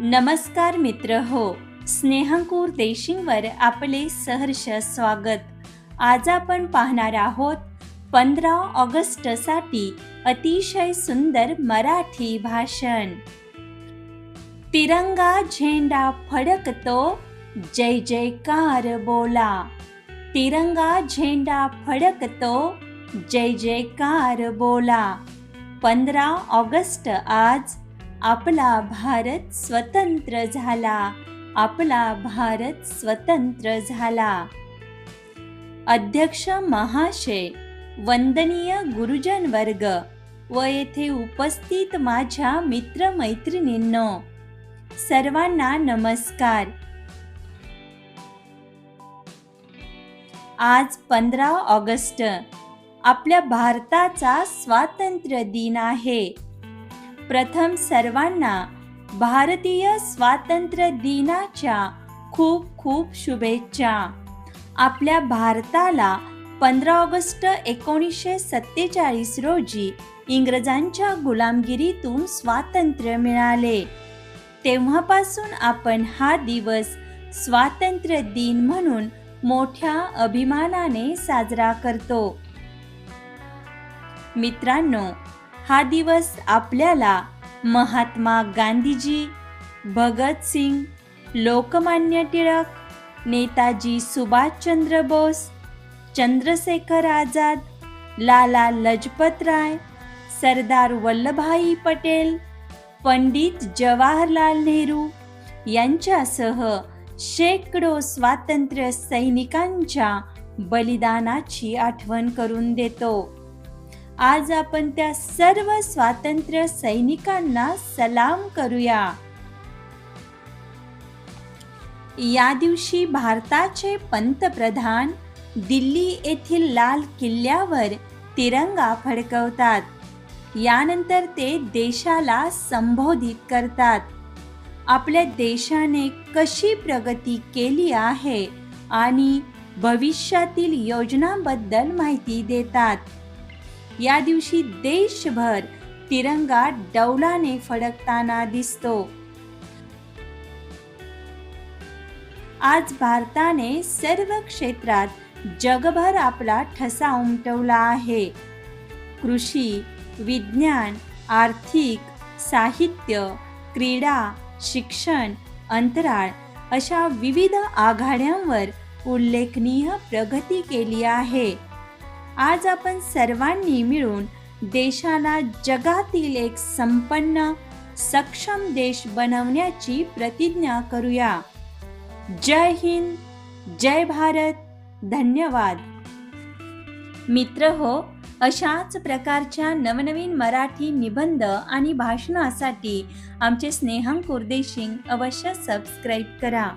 नमस्कार मित्र हो. स्नेहंकूर देशिंगवर आपले सहर्ष स्वागत. आज आपण पाहणार आहोत पंधरा ऑगस्टसाठी अतिशय सुंदर मराठी भाषण. तिरंगा झेंडा फडकतो जय जयकार बोला. तिरंगा झेंडा फडकतो जय जयकार बोला. पंधरा ऑगस्ट आज आपला भारत स्वतंत्र झाला. आपला भारत स्वतंत्र झाला. अध्यक्ष महाशय वंदनीय गुरुजन वर्ग व येथे उपस्थित माझ्या मित्रमैत्रिणींनो सर्वांना नमस्कार. आज पंधरा ऑगस्ट आपल्या भारताचा स्वातंत्र्य दिन आहे. प्रथम सर्वांना भारतीय स्वातंत्र्य दिनाच्या खूप खूप शुभेच्छा. आपल्या भारताला पंधरा ऑगस्ट एकोणीसशे सत्तेचाळीस रोजी इंग्रजांच्या गुलामगिरीतून स्वातंत्र्य मिळाले. तेव्हापासून आपण हा दिवस स्वातंत्र्य दिन म्हणून मोठ्या अभिमानाने साजरा करतो. मित्रांनो हा दिवस आपल्याला महात्मा गांधीजी भगतसिंग लोकमान्य टिळक नेताजी सुभाषचंद्र बोस चंद्रशेखर आझाद लाला लजपत राय सरदार वल्लभभाई पटेल पंडित जवाहरलाल नेहरू यांच्यासह शेकडो स्वातंत्र्य सैनिकांच्या बलिदानाची आठवण करून देतो. आज आपण त्या सर्व स्वातंत्र्य सैनिकांना सलाम करूया. या दिवशी भारताचे पंतप्रधान दिल्ली येथील लाल किल्ल्यावर तिरंगा फडकवतात. यानंतर ते देशाला संबोधित करतात. आपल्या देशाने कशी प्रगती केली आहे आणि भविष्यातील योजनांबद्दल माहिती देतात. या दिवशी देशभर तिरंगा डौलाने फडकताना दिसतो. आज भारताने सर्व क्षेत्रात जगभर आपला ठसा उमटवला आहे. कृषी विज्ञान आर्थिक साहित्य क्रीडा शिक्षण अंतराळ अशा विविध आघाड्यांवर उल्लेखनीय प्रगती केली आहे. आज आपण सर्वांनी मिळून देशाला जगातील एक संपन्न सक्षम देश बनवण्याची प्रतिज्ञा करूया. जय हिंद जय भारत. धन्यवाद. मित्र हो अशाच प्रकारच्या नवनवीन मराठी निबंध आणि भाषणासाठी आमचे स्नेहम कुर्देशिंग अवश्य सबस्क्राईब करा.